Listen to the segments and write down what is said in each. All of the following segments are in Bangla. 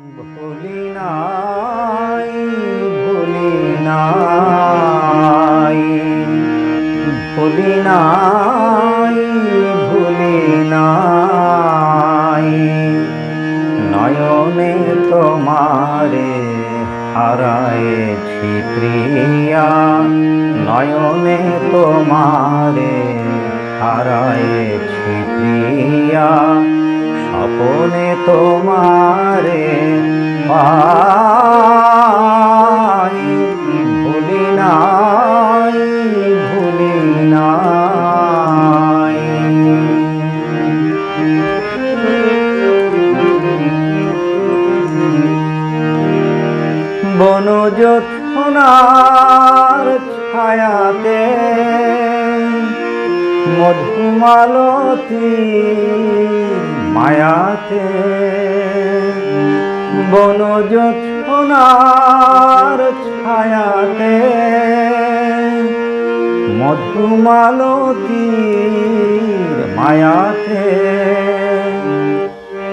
ভুলি নাই ভুলি নাই। ভুলি নাই ভুলি নাই। নয়নে তোমারে হারায়েছি প্রিয়া। নয়নে তোমারে হারায়েছি প্রিয়া। স্বপনে তোমারে ভুলি নাই ভুলি নাই। বনযোৎসনার ছায়াতে মধুমালতী মায়াতে বনযোৎসনার ছায়াতে মধুমালতীর মায়াতে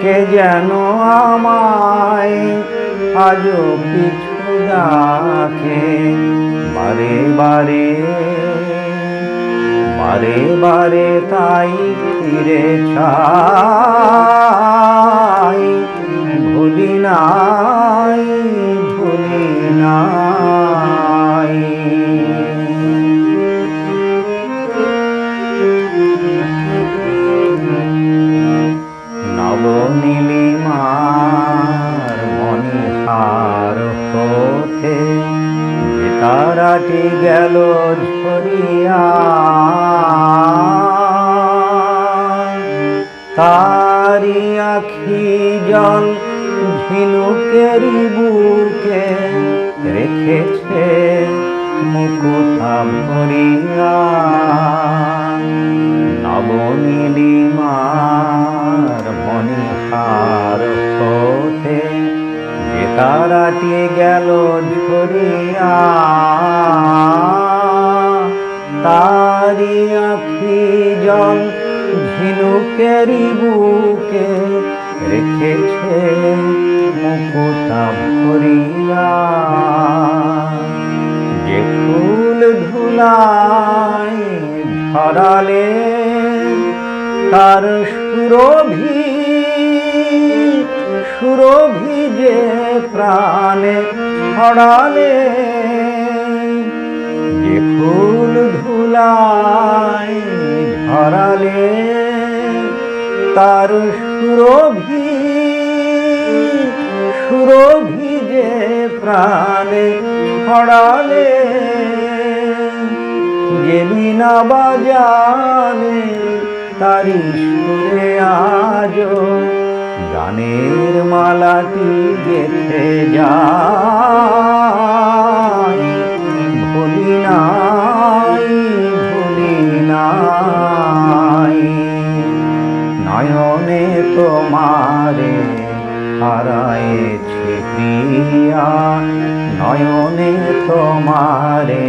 কে যেন আমায় আজও পিছু ডাকে বারে বারে বারে বারে তাই ফিরে চাই। ভুলি নাই ভুলি নাই। নবনীলিমার মনিহার যে তারাটি গেল তারি আখি জল ঝিনুকেরি বুকে রেখেছে মুকুতা ভরিয়া। নবনীলিমার যে তারাটি গেল ঝরিয়া তারি আখি জল ঝিনুকেরি বুকে রেখেছে মুকুতা ভরিয়া যে ফুল ধুলায় ধরালে তার সুরভি সুরভি যে প্রাণে ছড়ালে, যে ফুল ধুলায় ধরালে তার সুরভি সুরভি যে প্রাণে ছড়ালে, যে বিনা বাজানে তারি সুরে আজ গানের মালাটি গেথে যায়? ভুলি নাই ভুলি নাই। নয়নে তোমারে হারায়েছি প্রিয়া। নয়নে তোমারে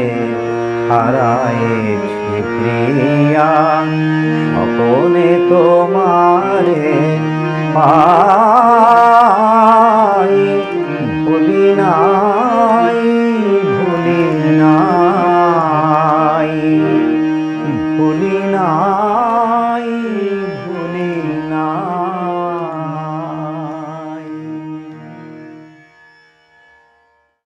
হারায়েছি প্রিয়া। স্বপনে তোমারে পাই